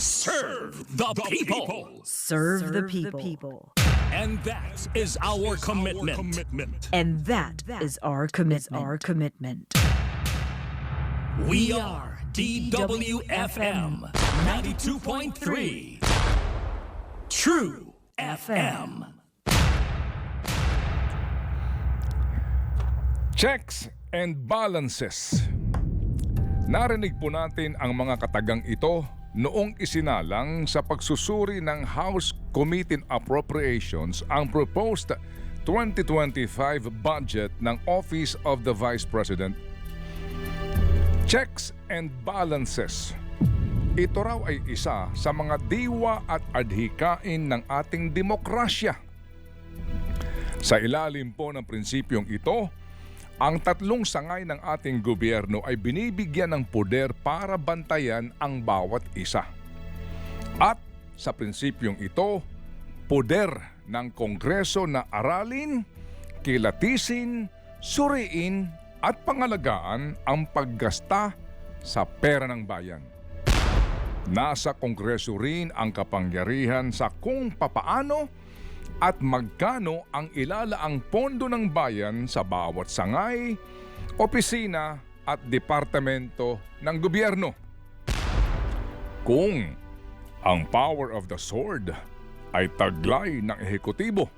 Serve the people. Serve, the, people. And that is our commitment. And that is our commitment. Our commitment. We are DWFM 92.3. True FM. Checks and balances. Narinig po natin ang mga katagang ito noong isinalang sa pagsusuri ng House Committee on Appropriations ang proposed 2025 budget ng Office of the Vice President. Checks and balances. Ito raw ay isa sa mga diwa at adhikain ng ating demokrasya. Sa ilalim po ng prinsipyong ito, ang tatlong sangay ng ating gobyerno ay binibigyan ng poder para bantayan ang bawat isa. At sa prinsipyong ito, poder ng Kongreso na aralin, kilatisin, suriin at pangalagaan ang paggasta sa pera ng bayan. Nasa Kongreso rin ang kapangyarihan sa kung papaano at magkano ang ilalaang pondo ng bayan sa bawat sangay, opisina at departamento ng gobyerno. Kung ang power of the sword ay taglay ng ehekutibo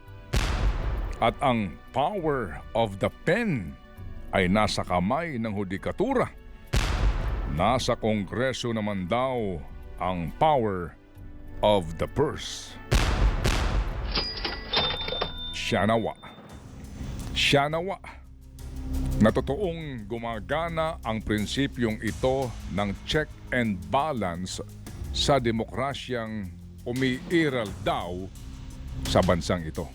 at ang power of the pen ay nasa kamay ng hudikatura, nasa kongreso naman daw ang power of the purse. Siya nawa. Siya nawa. Na totoong gumagana ang prinsipyong ito ng check and balance sa demokrasyang umiiral daw sa bansang ito.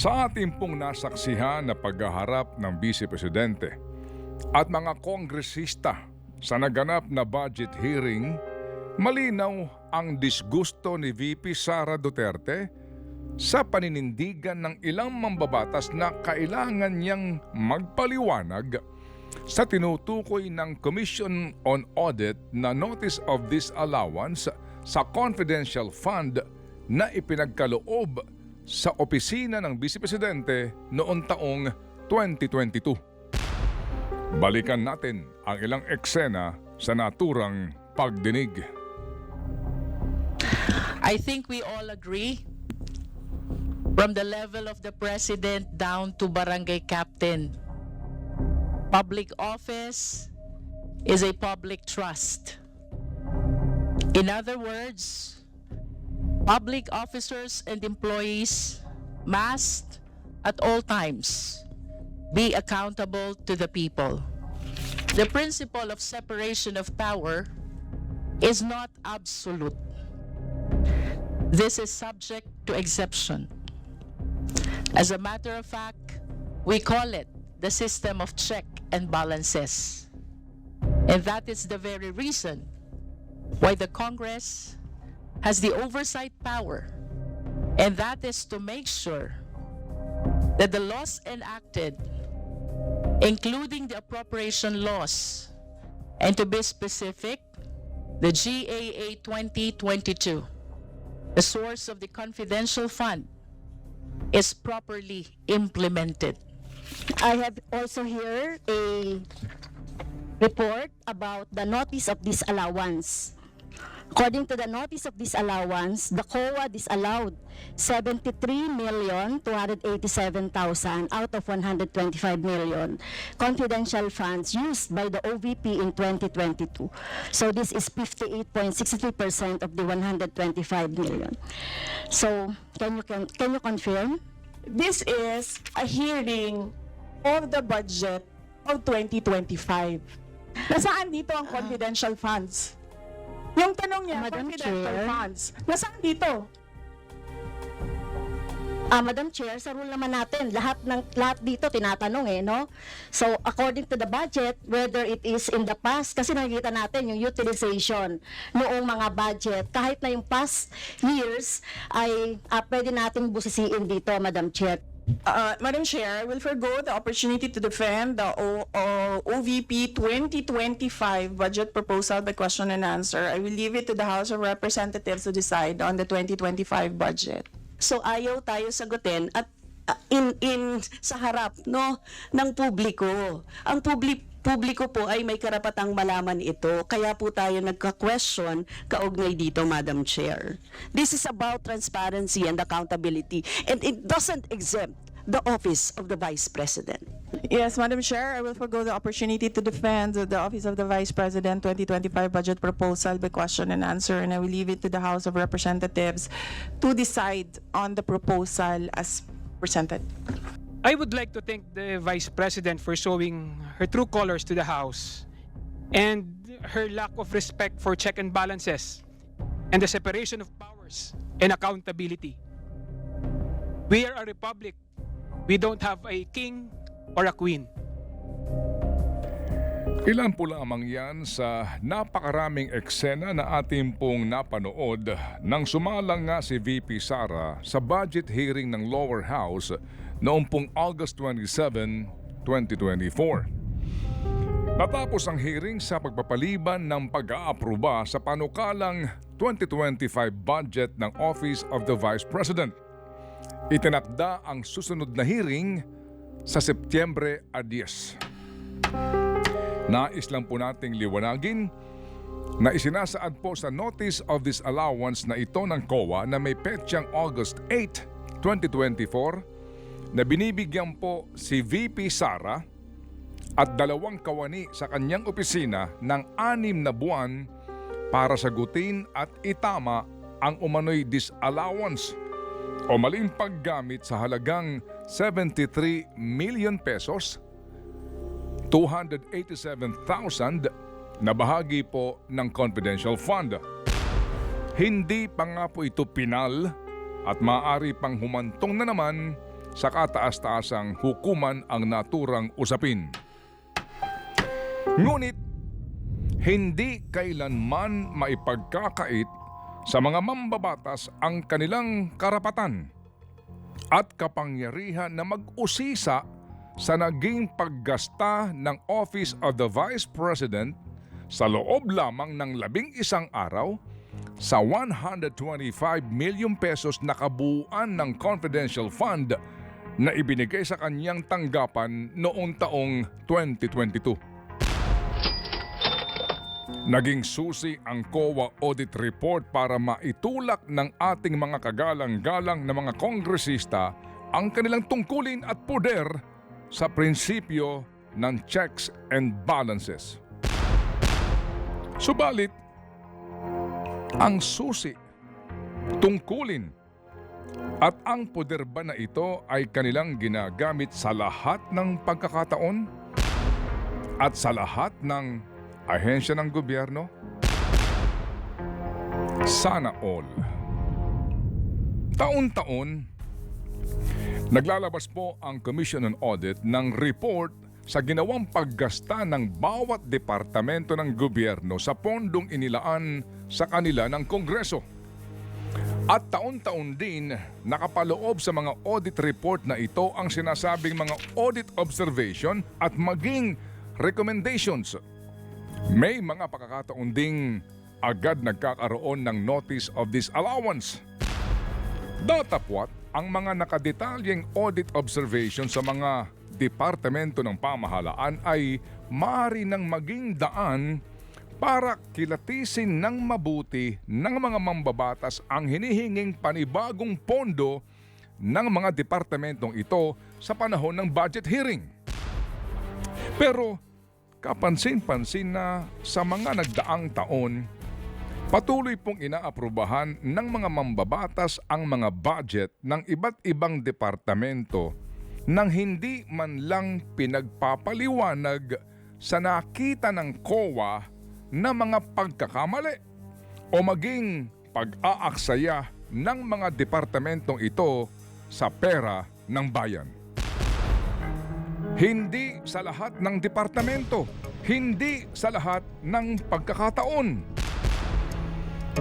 Sa ating pong nasaksihan na paghaharap ng Vice Presidente at mga kongresista sa naganap na budget hearing, malinaw ang disgusto ni VP Sara Duterte sa paninindigan ng ilang mambabatas na kailangan niyang magpaliwanag sa tinutukoy ng Commission on Audit na Notice of Disallowance sa confidential fund na ipinagkaloob sa opisina ng Vice Presidente noong taong 2022. Balikan natin ang ilang eksena sa naturang pagdinig. I think we all agree from the level of the president down to barangay captain. Public office is a public trust. In other words, public officers and employees must at all times be accountable to the people. The principle of separation of power is not absolute. This is subject to exception. As a matter of fact, we call it the system of check and balances. And that is the very reason why the Congress has the oversight power, and that is to make sure that the laws enacted, including the appropriation laws, and to be specific, the GAA 2022, the source of the confidential fund, is properly implemented. I have also here a report about the notice of disallowance. According to the notice of disallowance, the COA disallowed 73,287,000 out of 125 million confidential funds used by the OVP in 2022. So this is 58.63% of the 125 million. So can you can, can you confirm? This is a hearing of the budget of 2025. Nasaan dito ang confidential funds? Yung tanong niya, Madam confidential Chair. funds. Nasaan dito? Ah, Madam Chair, sa rule naman natin, lahat ng lahat dito tinatanong eh, no? So, according to the budget, whether it is in the past, kasi nakikita natin yung utilization noong mga budget, kahit na yung past years, ay ah, pwede nating busisiin dito, Madam Chair. Uh, Madam Chair, I will forgo the opportunity to defend the o- o- OVP 2025 budget proposal by question and answer. I will leave it to the House of Representatives to decide on the 2025 budget. So ayaw tayo sagutin at uh, in in sa harap no ng publiko. Ang publi publiko po ay may karapatang malaman ito. Kaya po tayo nagka-question kaugnay dito, Madam Chair. This is about transparency and accountability and it doesn't exempt the office of the Vice President. Yes, Madam Chair, I will forgo the opportunity to defend the Office of the Vice President 2025 budget proposal by question and answer, and I will leave it to the House of Representatives to decide on the proposal as presented. I would like to thank the Vice President for showing her true colors to the House and her lack of respect for check and balances and the separation of powers and accountability. We are a republic. We don't have a king or a queen. Ilan po lamang yan sa napakaraming eksena na ating pong napanood nang sumalang nga si VP Sara sa budget hearing ng lower house noong pong August 27, 2024. Natapos ang hearing sa pagpapaliban ng pag-aaproba sa panukalang 2025 budget ng Office of the Vice President. Itinakda ang susunod na hearing sa Setyembre 10. Nais lang po nating liwanagin na isinasaad po sa Notice of Disallowance na ito ng COA na may petsang August 8, 2024 na binibigyan po si VP Sara at dalawang kawani sa kanyang opisina ng anim na buwan para sagutin at itama ang umano'y disallowance o maling paggamit sa halagang 73 million pesos 287,000 na bahagi po ng confidential fund. Hindi pa nga po ito pinal at maaari pang humantong na naman sa kataas-taasang hukuman ang naturang usapin. Ngunit, hindi kailanman maipagkakait sa mga mambabatas ang kanilang karapatan at kapangyarihan na mag-usisa sa naging paggasta ng Office of the Vice President sa loob lamang ng labing isang araw sa 125 million pesos na kabuuan ng confidential fund na ibinigay sa kanyang tanggapan noong taong 2022. Naging susi ang COA audit report para maitulak ng ating mga kagalang-galang na mga kongresista ang kanilang tungkulin at poder sa prinsipyo ng checks and balances. Subalit, ang susi, tungkulin, at ang poder ba na ito ay kanilang ginagamit sa lahat ng pagkakataon at sa lahat ng ahensya ng gobyerno? Sana all. Taon-taon, Naglalabas po ang Commission on Audit ng report sa ginawang paggasta ng bawat departamento ng gobyerno sa pondong inilaan sa kanila ng Kongreso. At taon-taon din nakapaloob sa mga audit report na ito ang sinasabing mga audit observation at maging recommendations. May mga pagkakataon ding agad nagkakaroon ng notice of disallowance. Datapwat ang mga nakadetalyeng audit observation sa mga departamento ng pamahalaan ay maaari nang maging daan para kilatisin ng mabuti ng mga mambabatas ang hinihinging panibagong pondo ng mga departamentong ito sa panahon ng budget hearing. Pero kapansin-pansin na sa mga nagdaang taon, Patuloy pong inaaprubahan ng mga mambabatas ang mga budget ng iba't ibang departamento nang hindi man lang pinagpapaliwanag sa nakita ng COA na mga pagkakamali o maging pag-aaksaya ng mga departamentong ito sa pera ng bayan. Hindi sa lahat ng departamento, hindi sa lahat ng pagkakataon.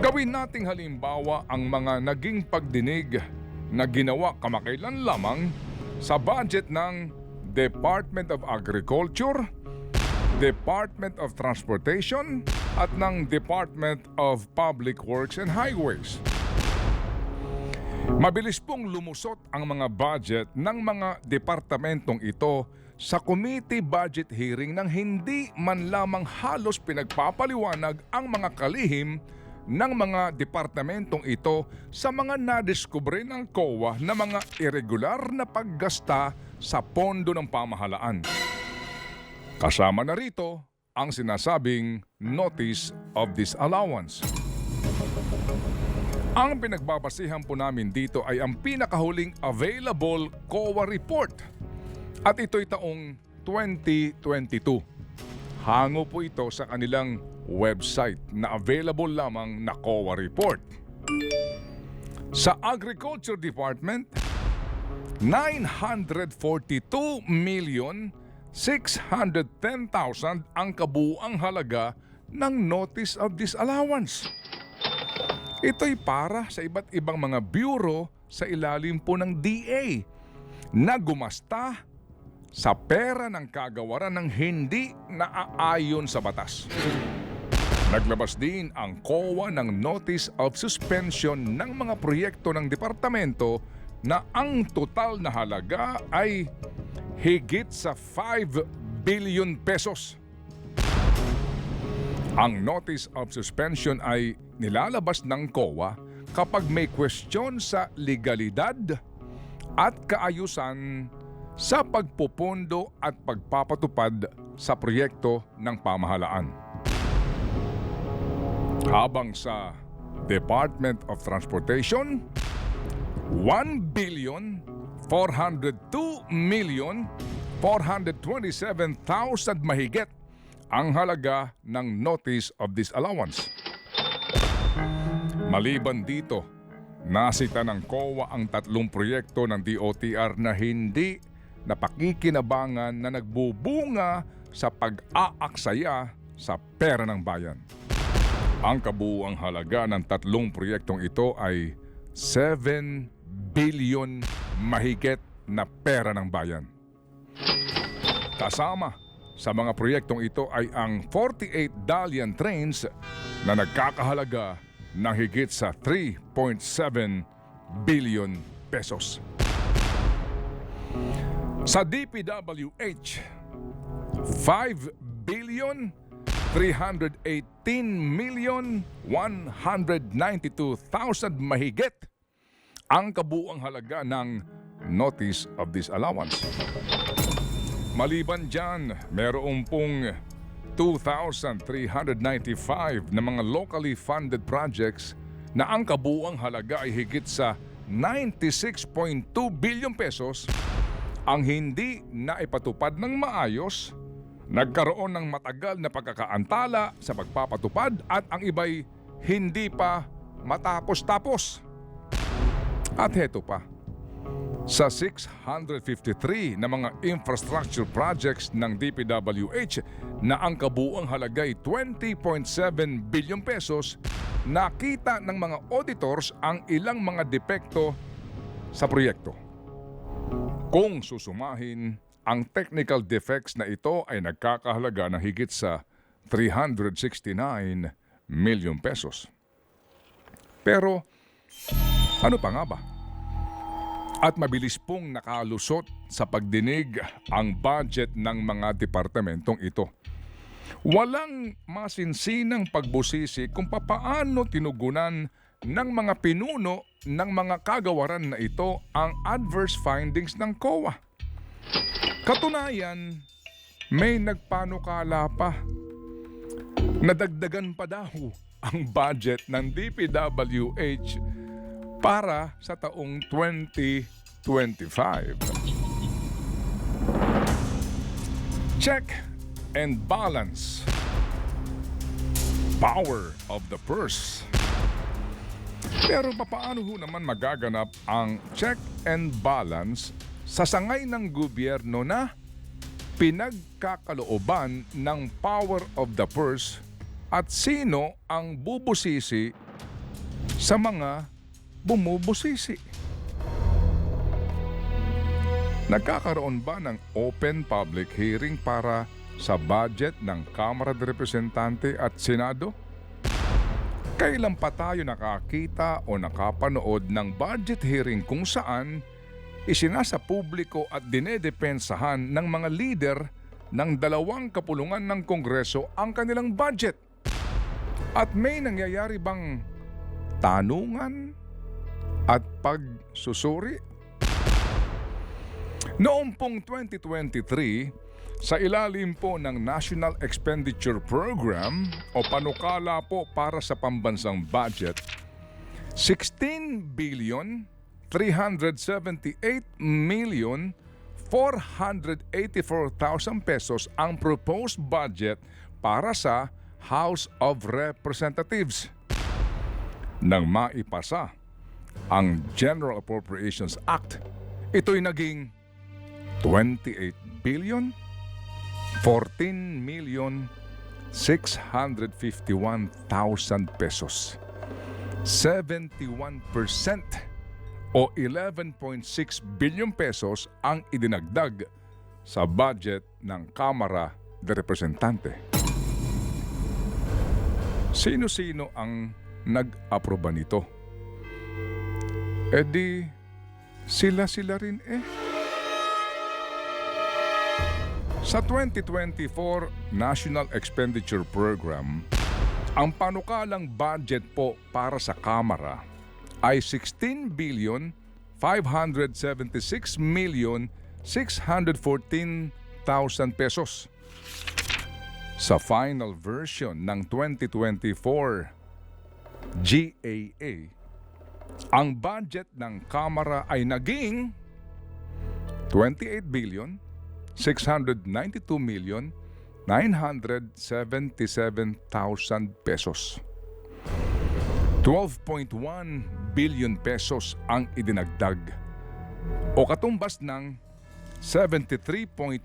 Gawin nating halimbawa ang mga naging pagdinig na ginawa kamakailan lamang sa budget ng Department of Agriculture, Department of Transportation at ng Department of Public Works and Highways. Mabilis pong lumusot ang mga budget ng mga departamentong ito sa committee budget hearing nang hindi man lamang halos pinagpapaliwanag ang mga kalihim ng mga departamentong ito sa mga nadiskubre ng COA na mga irregular na paggasta sa pondo ng pamahalaan. Kasama na rito ang sinasabing Notice of Disallowance. Ang pinagbabasihan po namin dito ay ang pinakahuling available COA report. At ito'y taong 2022. Hango po ito sa kanilang website na available lamang na COA report. Sa Agriculture Department, 942 million 610,000 ang kabuang halaga ng Notice of Disallowance. Ito'y para sa iba't ibang mga bureau sa ilalim po ng DA na gumasta sa pera ng kagawaran ng hindi naaayon sa batas. Naglabas din ang COA ng Notice of Suspension ng mga proyekto ng departamento na ang total na halaga ay higit sa 5 billion pesos. Ang Notice of Suspension ay nilalabas ng COA kapag may question sa legalidad at kaayusan sa pagpupundo at pagpapatupad sa proyekto ng pamahalaan. Habang sa Department of Transportation, 1 billion 402 million 427,000 mahigit ang halaga ng Notice of Disallowance. Maliban dito, nasita ng COA ang tatlong proyekto ng DOTR na hindi napakikinabangan na nagbubunga sa pag-aaksaya sa pera ng bayan. Ang kabuuang halaga ng tatlong proyektong ito ay 7 billion mahigit na pera ng bayan. Kasama sa mga proyektong ito ay ang 48 Dalian trains na nagkakahalaga ng higit sa 3.7 billion pesos. Sa DPWH, 5 billion 318 million 192,000 mahigit ang kabuang halaga ng Notice of Disallowance. Maliban dyan, merong pong 2,395 na mga locally funded projects na ang kabuang halaga ay higit sa 96.2 billion pesos ang hindi naipatupad ng maayos, nagkaroon ng matagal na pagkakaantala sa pagpapatupad at ang iba'y hindi pa matapos-tapos. At heto pa, sa 653 na mga infrastructure projects ng DPWH na ang kabuang halaga ay 20.7 billion pesos, nakita ng mga auditors ang ilang mga depekto sa proyekto. Kung susumahin, ang technical defects na ito ay nagkakahalaga ng higit sa 369 million pesos. Pero ano pa nga ba? At mabilis pong nakalusot sa pagdinig ang budget ng mga departamentong ito. Walang masinsinang pagbusisi kung papaano tinugunan ng mga pinuno ng mga kagawaran na ito ang adverse findings ng COA. Katunayan, may nagpanukala pa. Nadagdagan pa daw ang budget ng DPWH para sa taong 2025. Check and balance. Power of the purse. Pero papaano ho naman magaganap ang check and balance sa sangay ng gobyerno na pinagkakalooban ng power of the purse at sino ang bubusisi sa mga bumubusisi. Nagkakaroon ba ng open public hearing para sa budget ng Kamara de Representante at Senado? Kailan pa tayo nakakita o nakapanood ng budget hearing kung saan isinasa publiko at dinedepensahan ng mga leader ng dalawang kapulungan ng Kongreso ang kanilang budget? At may nangyayari bang tanungan at pagsusuri? Noong pong 2023, sa ilalim po ng National Expenditure Program o panukala po para sa pambansang budget, 16 billion 378 million 484,000 pesos ang proposed budget para sa House of Representatives. Nang maipasa ang General Appropriations Act, ito'y naging 28 billion 14 million 651,000 pesos. 71% o 11.6 billion pesos ang idinagdag sa budget ng Kamara de Representante. Sino-sino ang nag-aproba nito? E sila-sila rin eh. Sa 2024 National Expenditure Program, ang panukalang budget po para sa Kamara ay 16 billion 576 million 614,000 pesos. Sa final version ng 2024 GAA, ang budget ng Kamara ay naging 28 billion 692 million 977,000 pesos. 12.1 billion pesos ang idinagdag o katumbas ng 73.1%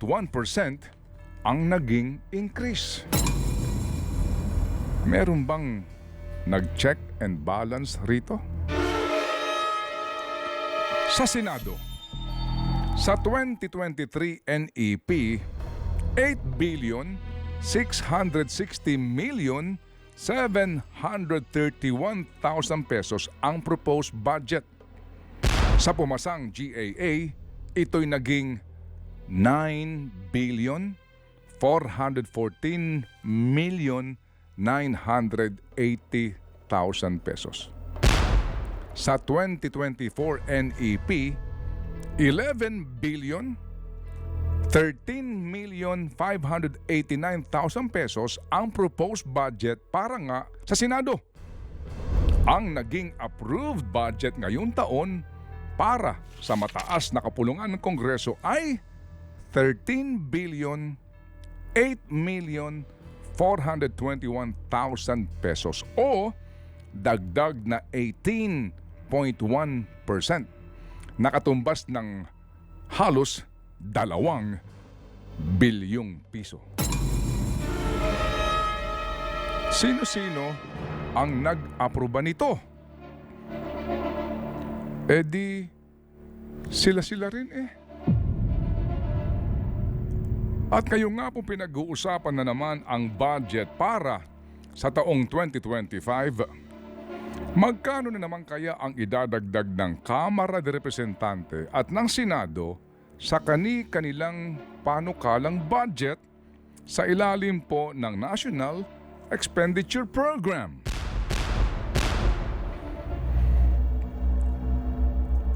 ang naging increase. Meron bang nag-check and balance rito? Sa Senado, sa 2023 NEP, 8 billion 660 million 731,000 pesos ang proposed budget. Sa pumasang GAA, ito'y naging 9 billion 414 million 980,000 pesos. Sa 2024 NEP, 11 billion 13 million 589,000 pesos ang proposed budget para nga sa Senado. Ang naging approved budget ngayong taon para sa mataas na kapulungan ng Kongreso ay 13 billion 8 million 421,000 pesos o dagdag na 18.1%. Nakatumbas ng halos dalawang bilyong piso. Sino-sino ang nag-aproba nito? E di, sila-sila rin eh. At kayo nga po pinag-uusapan na naman ang budget para sa taong 2025. Magkano na naman kaya ang idadagdag ng Kamara de Representante at ng Senado sa kani-kanilang panukalang budget sa ilalim po ng National Expenditure Program?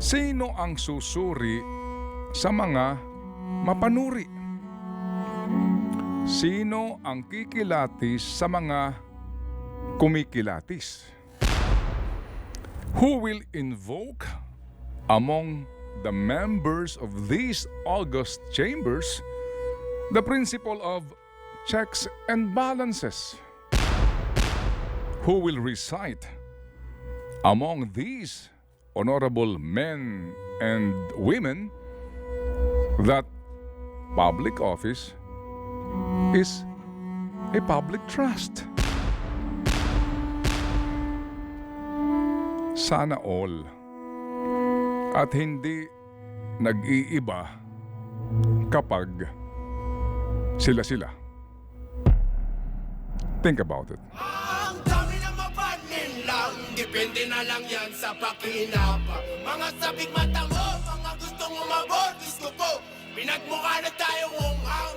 Sino ang susuri sa mga mapanuri? Sino ang kikilatis sa mga kumikilatis? Who will invoke among the members of these august chambers the principle of checks and balances? Who will recite among these honorable men and women that public office is a public trust. Sana all. At hindi nag-iiba kapag sila-sila. Think about it. Ang dami na mapanin lang Depende na lang yan sa pakinap Mga sabing mata mo Mga gustong umabot Gusto ko Pinagmukha na tayong unghang